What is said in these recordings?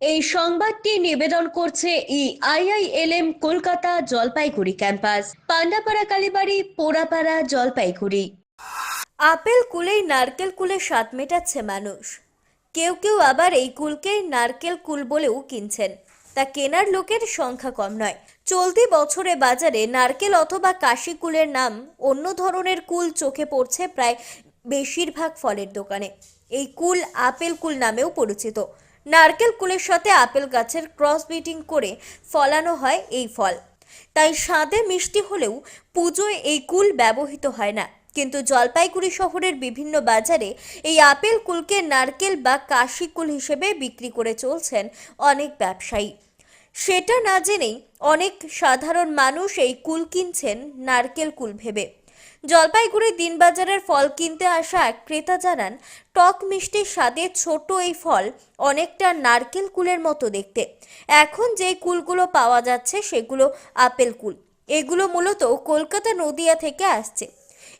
এই সংবাদটি নিবেদন করছে ই IILM Kolkata Jalpaiguri campus. Pandapara Kalibari, Porapara Jalpaiguri. Apple কুলেই নারকেল কুলে স্বাদ মেটাচ্ছে মানুষ। কেউ কেউ আবার এই কুলকে নারকেল কুল বলেও কিনছেন। তা কেনার লোকের সংখ্যা কম নয়। চলতি বছরে বাজারে নারকেল অথবা কাশি কুলের নাম অন্য ধরনের কুল চোখে পড়ছে প্রায় বেশিরভাগ ফলের দোকানে। এই কুল আপেল কুল নামেও পরিচিত। নারকেল কুলের সাথে আপেল গাছের ক্রস ব্রিডিং করে ফলানো হয় এই ফল। তাই স্বাদে মিষ্টি হলেও পুজোয় এই কুল ব্যবহৃত হয় না। কিন্তু জলপাইগুড়ি শহরের বিভিন্ন বাজারে এই আপেল কুলকে নারকেল বা কাশি কুল হিসেবে বিক্রি করে চলছেন অনেক ব্যবসায়ী। সেটা না জেনেই অনেক সাধারণ মানুষ এই কুল কিনছেন নারকেল কুল ভেবে। জলপাইগুড়ি দিনবাজারের ফল কিনতে আসা এক ক্রেতা জানান, টক মিষ্টি স্বাদে ছোট এই ফল অনেকটা নারকেল কুলের মতো দেখতে। এখন যে কুলগুলো পাওয়া যাচ্ছে সেগুলো আপেল কুল। এগুলো মূলত কলকাতা নদিয়া থেকে আসছে।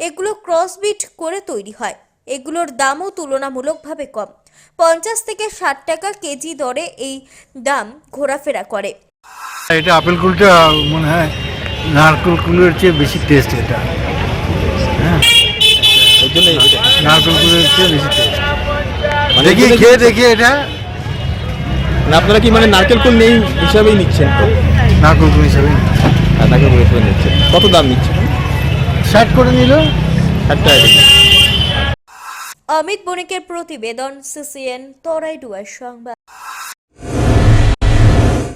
এগুলো ক্রসবিট করে তৈরি হয়। এগুলোর দামও তুলনামূলকভাবে কম। পঞ্চাশ থেকে ষাট টাকা কেজি দরে এই দাম ঘোরাফেরা করে। এটা আপেল কুলটা মনে হয় নারকেল কুলের চেয়ে বেশি টেস্ট এটা হ্যাঁ ওই জন্য এটা নারকেল কুলের চেয়ে বেশি মানে দেখি খেয়ে দেখি এটা। মানে আপনারা কি মানে নারকেল কুল নেই হিসাবেই নিচ্ছেন তো? নারকেল কুল হিসাবে হ্যাঁ নারকেল কুল হিসাবে নিচ্ছেন। কত দাম নিচ্ছেন? ষাট করে নিল। ষাট টাকা অমিত বণিকের প্রতিবেদন সিসিএন তরাইডুয়ার সংবাদ।